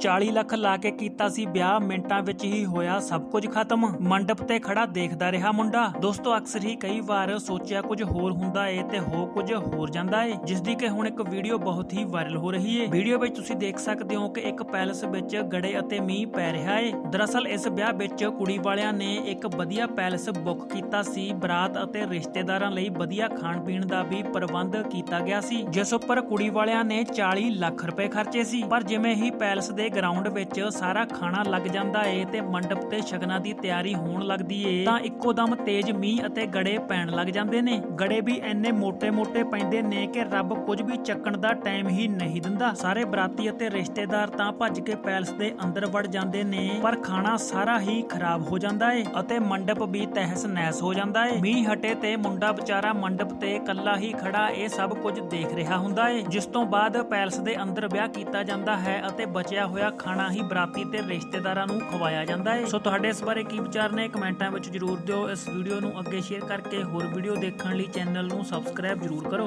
40 ਲੱਖ ਲਾ ਕੇ ਕੀਤਾ ਸੀ ਵਿਆਹ, ਮਿੰਟਾਂ ਵਿੱਚ ਹੀ ਹੋਇਆ ਸਭ ਕੁਝ ਖਤਮ। ਮੰਡਪ ਤੇ ਖੜਾ ਦੇਖਦਾ ਰਿਹਾ ਮੁੰਡਾ। ਦੋਸਤੋ, ਅਕਸਰ ਹੀ ਕਈ ਵਾਰ ਸੋਚਿਆ ਕੁਝ ਹੋਰ ਹੁੰਦਾ ਏ ਤੇ ਹੋ ਕੁਝ ਹੋਰ ਜਾਂਦਾ ਏ ਜਿਸ ਦੀ ਕਿ ਹੁਣ ਇੱਕ ਵੀਡੀਓ ਬਹੁਤ ਹੀ ਵਾਇਰਲ ਹੋ ਰਹੀ ਏ। ਵੀਡੀਓ ਵਿੱਚ ਤੁਸੀਂ ਦੇਖ ਸਕਦੇ ਹੋ ਕਿ ਇੱਕ ਪੈਲਸ ਵਿੱਚ ਗੜੇ ਅਤੇ ਮੀਂਹ ਪੈ ਰਿਹਾ ਏ। ਦਰਅਸਲ, ਇਸ ਵਿਆਹ ਵਿੱਚ ਕੁੜੀ ਵਾਲਿਆਂ ਨੇ ਇੱਕ ਵਧੀਆ ਪੈਲਸ ਬੁੱਕ ਕੀਤਾ ਸੀ। ਬਰਾਤ ਅਤੇ ਰਿਸ਼ਤੇਦਾਰਾਂ ਲਈ ਵਧੀਆ ਖਾਣ ਪੀਣ ਦਾ ਵੀ ਪ੍ਰਬੰਧ ਕੀਤਾ ਗਿਆ ਸੀ, ਜਿਸ ਉੱਪਰ ਕੁੜੀ ਵਾਲਿਆਂ ਨੇ 40 ਲੱਖ ਰੁਪਏ ਖਰਚੇ ਸੀ। ਪਰ ਜਿਵੇਂ ਹੀ ਪੈਲਸ ਦੇ ਦੇ ਗਰਾਊਂਡ ਵਿੱਚ ਸਾਰਾ ਖਾਣਾ ਲੱਗ ਜਾਂਦਾ ਏ ਤੇ ਮੰਡਪ ਤੇ ਸ਼ਗਨਾਂ ਦੀ ਤਿਆਰੀ ਹੋਣ ਲੱਗਦੀ ਏ, ਤਾਂ ਇੱਕੋ ਦਮ ਤੇਜ਼ ਮੀਂਹ ਅਤੇ ਗੜੇ ਪੈਣ ਲੱਗ ਜਾਂਦੇ ਨੇ। ਗੜੇ ਵੀ ਐਨੇ ਮੋٹے-ਮੋٹے ਪੈਂਦੇ ਨੇ ਕਿ ਰੱਬ ਕੁਝ ਵੀ ਚੱਕਣ ਦਾ ਟਾਈਮ ਹੀ ਨਹੀਂ ਦਿੰਦਾ। ਸਾਰੇ ਬਰਾਤੀ ਅਤੇ ਰਿਸ਼ਤੇਦਾਰ ਤਾਂ ਭੱਜ ਕੇ ਪੈਲਸ ਦੇ ਅੰਦਰ ਵੜ ਜਾਂਦੇ ਨੇ, ਪਰ ਖਾਣਾ ਸਾਰਾ ਹੀ ਖਰਾਬ ਹੋ ਜਾਂਦਾ ਏ ਅਤੇ ਮੰਡਪ ਵੀ ਤਹਿਸ ਨਹਿਸ ਹੋ ਜਾਂਦਾ ਏ। ਮੀਂਹ ਹਟੇ ਤੇ ਮੁੰਡਾ ਵਿਚਾਰਾ ਮੰਡਪ ਤੇ ਕੱਲਾ ਹੀ ਖੜਾ ਇਹ ਸਭ ਕੁਝ ਦੇਖ ਰਿਹਾ ਹੁੰਦਾ ਏ, ਜਿਸ ਤੋਂ ਬਾਅਦ ਪੈਲਸ ਦੇ ਅੰਦਰ ਵਿਆਹ ਕੀਤਾ ਜਾਂਦਾ ਹੈ ਅਤੇ ਬਚਿਆ ਹੋਇਆ ਖਾਣਾ ਹੀ ਬਰਾਤੀ ਤੇ ਰਿਸ਼ਤੇਦਾਰਾਂ ਨੂੰ ਖਵਾਇਆ ਜਾਂਦਾ ਹੈ। ਸੋ ਤੁਹਾਡੇ ਇਸ ਬਾਰੇ ਕੀ ਵਿਚਾਰ ਨੇ ਕਮੈਂਟਾਂ ਵਿੱਚ ਜਰੂਰ ਦਿਓ। ਇਸ ਵੀਡੀਓ ਨੂੰ ਅੱਗੇ ਸ਼ੇਅਰ ਕਰਕੇ ਹੋਰ ਵੀਡੀਓ ਦੇਖਣ ਲਈ ਚੈਨਲ ਨੂੰ ਸਬਸਕ੍ਰਾਈਬ ਜਰੂਰ ਕਰੋ।